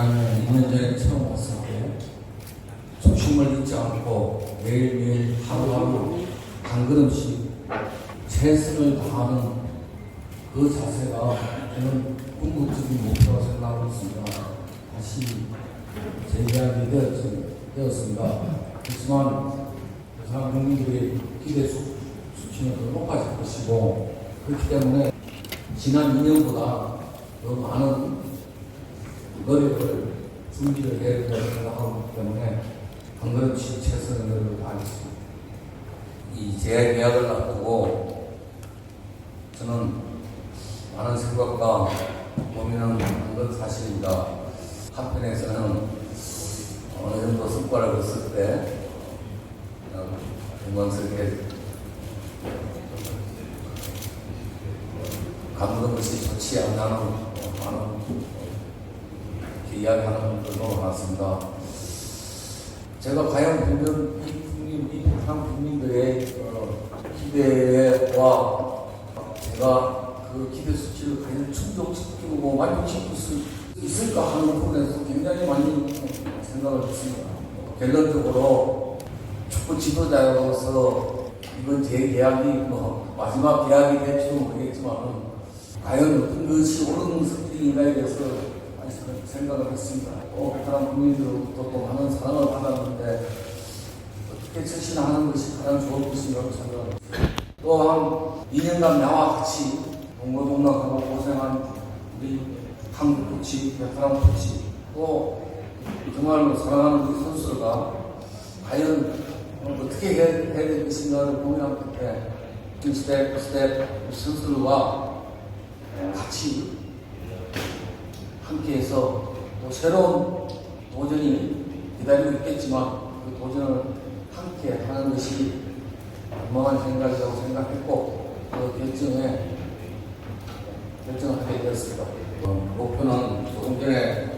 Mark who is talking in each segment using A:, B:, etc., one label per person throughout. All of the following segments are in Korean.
A: 한 2년 전에 처음 왔을 때 초심을 잃지 않고 매일매일 하루하루 한 걸음씩 최선을 다하는 그 자세가 저는 궁극적인 목표라고 생각하고 있습니다. 다시 되었- 되었습니다. 그렇지만 사람 국민들의 기대 수- 수치는 더 높아질 것이고 그렇기 때문에 지난 2년보다 더 많은 노력을 준비를 해야 된다고 생각하기 때문에 한 걸음씩 최선의 노력을 다하겠습니다. 이 재계약을 앞두고 저는 많은 생각과 고민을 한건 사실입니다. 한편에서는 어느 정도 성과를 거을 때 어, 영광스럽게 감동 것이 좋지 않다는 어, 많은 이야기하는 분들도 많았습니다. 제가 과연 국민, 이 국민, 이 북한 국민들의 어, 기대와 제가 그 기대 수치를 과연 충족시키고 뭐 만족시킬 수 있을까 하는 부분에서 굉장히 많이 생각을 했습니다. 결론적으로 축구 지도자로서 이번 제 계약이 뭐 마지막 계약이 될지는 모르겠지만 과연 어떤 것이 옳은 선택인가에 대해서 생각을 했습니다. 또 베트남 국민들로부터 또 많은 사랑을 받았는데 어떻게 처신하는 것이 가장 좋을 것인가로 생각을 했습니다. 또한 2년간 나와 같이 동고동락하고 고생한 우리 한국 코치, 베트남 코치, 또 정말로 사랑하는 우리 선수가 과연 어떻게 해야, 될 것인가를 고민할 때, 그 스텝, 스텝 선수들과 같이 함께해서 또 새로운 도전이 기다리고 있겠지만 그 도전을 함께 하는 것이 건강한 생각이라고 생각했고 그 결정에 결정을 하게 되었습니다. 어, 목표는 조금 전에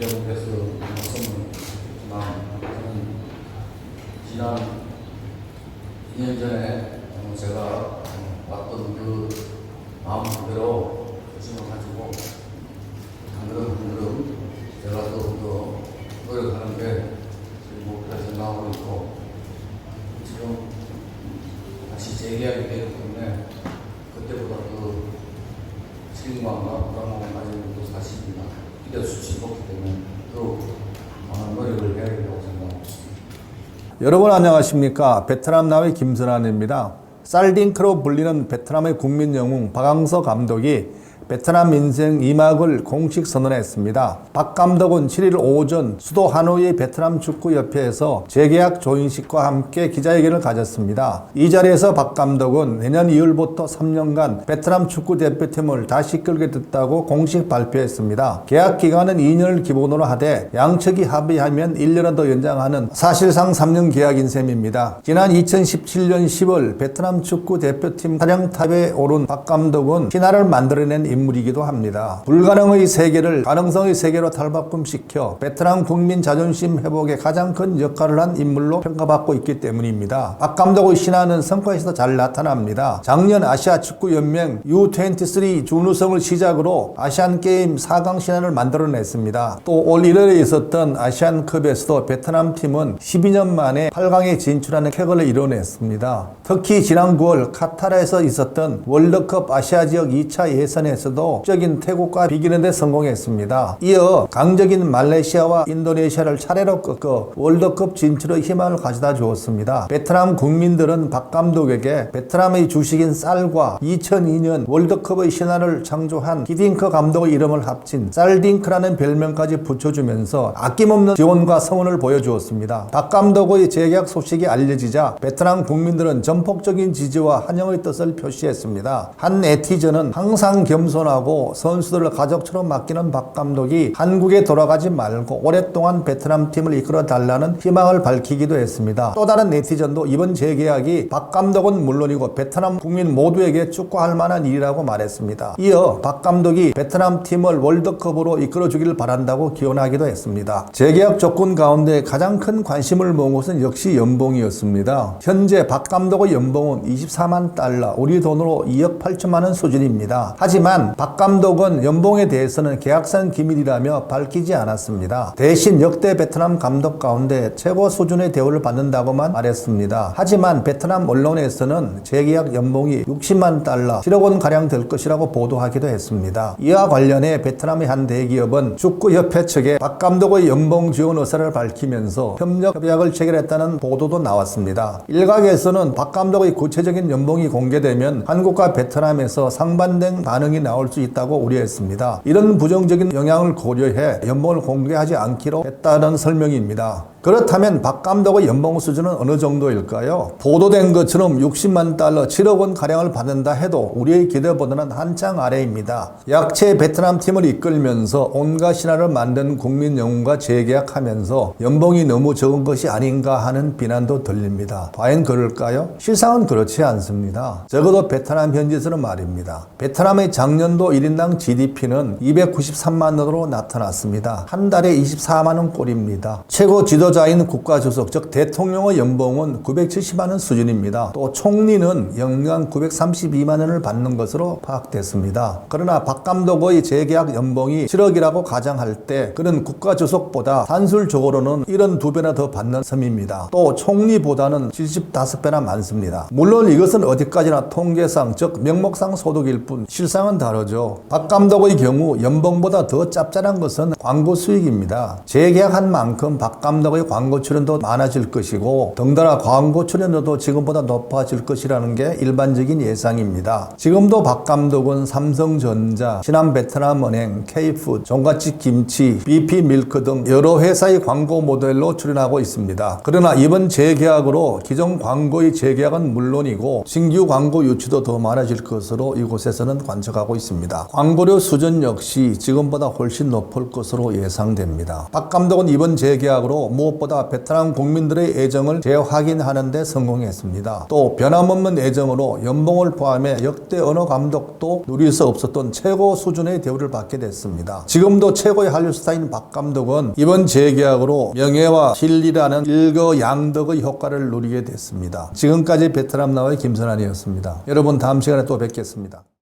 A: 말씀을 드렸지만 저는 지난 2년 전에 어, 제가 어, 왔던 그 마음 그대로 결심을 가지고 한 걸음 한 걸음 제가 더욱더 노력하는 게제 목표라 생각하고 있고 지금 다시 재계약이 되기 때문에 그때보다 더 책임감과 부담감을 가지는 것도 사실입니다. 기대 수치 높기 때문에 더욱 많은 노력을 해야 된다고 생각하고 있습니다.
B: 여러분 안녕하십니까 베트남 나의 김선환입니다 쌀딩크로 불리는 베트남의 국민 영웅 박항서 감독이 베트남 인생 2막을 공식 선언했습니다. 박 감독은 7일 오전 수도 하노이 베트남 축구협회에서 재계약 조인식과 함께 기자회견을 가졌습니다. 이 자리에서 박 감독은 내년 2월부터 3년간 베트남 축구 대표팀을 다시 끌게 됐다고 공식 발표했습니다. 계약 기간은 2년을 기본으로 하되 양측이 합의하면 1년을 더 연장하는 사실상 3년 계약인 셈입니다. 지난 2017년 10월 베트남 축구 대표팀 사령탑에 오른 박 감독은 신화를 만들어낸 인물이기도 합니다. 불가능의 세계를 가능성의 세계로 탈바꿈시켜 베트남 국민 자존심 회복에 가장 큰 역할을 한 인물로 평가받고 있기 때문입니다. 박 감독의 신화는 성과에서 잘 나타납니다. 작년 아시아 축구 연맹 U23 준우승을 시작으로 아시안 게임 4강 신화를 만들어냈습니다. 또 올 1월에 있었던 아시안컵에서도 베트남 팀은 12년 만에 8강에 진출하는 쾌거를 이뤄냈습니다. 특히 지난 9월 카타르에서 있었던 월드컵 아시아 지역 2차 예선 에서도 적인 태국과 비기는 데 성공했습니다. 이어 강적인 말레이시아와 인도네시아를 차례로 꺾어 월드컵 진출의 희망을 가져다 주었습니다. 베트남 국민들은 박 감독에게 베트남의 주식인 쌀과 2002년 월드컵의 신화를 창조한 기딩크 감독의 이름을 합친 쌀딩크라는 별명까지 붙여주면서 아낌없는 지원과 성원을 보여주었습니다. 박 감독의 재계약 소식이 알려지자 베트남 국민들은 전폭적인 지지와 환영의 뜻을 표시했습니다. 한 네티즌은 항상 겸손 겸손하고 선수들을 가족처럼 맡기는 박 감독이 한국에 돌아가지 말고 오랫동안 베트남 팀을 이끌어 달라는 희망을 밝히기도 했습니다. 또 다른 네티즌도 이번 재계약이 박 감독은 물론이고 베트남 국민 모두에게 축구할 만한 일이라고 말했습니다. 이어 박 감독이 베트남 팀을 월드컵으로 이끌어 주기를 바란다고 기원하기도 했습니다. 재계약 조건 가운데 가장 큰 관심을 모은 것은 역시 연봉이었습니다. 현재 박 감독의 연봉은 24만 달러, 우리 돈으로 2억 8천만 원 수준입니다. 하지만 박 감독은 연봉에 대해서는 계약상 기밀이라며 밝히지 않았습니다. 대신 역대 베트남 감독 가운데 최고 수준의 대우를 받는다고만 말했습니다. 하지만 베트남 언론에서는 재계약 연봉이 60만 달러, 7억 원 가량 될 것이라고 보도하기도 했습니다. 이와 관련해 베트남의 한 대기업은 축구협회 측에 박 감독의 연봉 지원 의사를 밝히면서 협력 협약을 체결했다는 보도도 나왔습니다. 일각에서는 박 감독의 구체적인 연봉이 공개되면 한국과 베트남에서 상반된 반응이 나올 수 있다고 우려했습니다. 이런 부정적인 영향을 고려해 연봉을 공개하지 않기로 했다는 설명입니다. 그렇다면 박 감독의 연봉 수준은 어느 정도일까요? 보도된 것처럼 60만 달러, 7억 원 가량을 받는다 해도 우리의 기대보다는 한창 아래입니다. 약체 베트남 팀을 이끌면서 온갖 신화를 만든 국민 영웅과 재계약하면서 연봉이 너무 적은 것이 아닌가 하는 비난도 들립니다. 과연 그럴까요? 실상은 그렇지 않습니다. 적어도 베트남 현지에서는 말입니다. 베트남의 작년도 1인당 GDP는 293만 원으로 나타났습니다. 한 달에 24만 원 꼴입니다. 최고 지도 자인 국가주석, 즉 대통령의 연봉은 970만 원 수준입니다. 또 총리는 연간 932만 원을 받는 것으로 파악됐습니다. 그러나 박 감독의 재계약 연봉이 7억이라고 가정할 때 그는 국가주석보다 산술적으로는 72배나 더 받는 셈입니다. 또 총리보다는 75배나 많습니다. 물론 이것은 어디까지나 통계상 즉 명목상 소득일 뿐 실상은 다르죠. 박 감독의 경우 연봉보다 더 짭짤한 것은 광고 수익입니다. 재계약한 만큼 박 감독의 광고 출연도 많아질 것이고 덩달아 광고 출연료도 지금보다 높아질 것이라는 게 일반적인 예상입니다. 지금도 박 감독은 삼성전자, 신한베트남은행, K푸드, 종갓집 김치, BP 밀크 등 여러 회사의 광고 모델로 출연하고 있습니다. 그러나 이번 재계약으로 기존 광고의 재계약은 물론이고 신규 광고 유치도 더 많아질 것으로 이곳에서는 관측하고 있습니다. 광고료 수준 역시 지금보다 훨씬 높을 것으로 예상됩니다. 박 감독은 이번 재계약으로 무엇보다 베트남 국민들의 애정을 재확인하는 데 성공했습니다. 또 변함없는 애정으로 연봉을 포함해 역대 어느 감독도 누릴 수 없었던 최고 수준의 대우를 받게 됐습니다. 지금도 최고의 한류 스타인 박 감독은 이번 재계약으로 명예와 실리라는 일거양득의 효과를 누리게 됐습니다. 지금까지 베트남 나와의 김선환이었습니다. 여러분 다음 시간에 또 뵙겠습니다.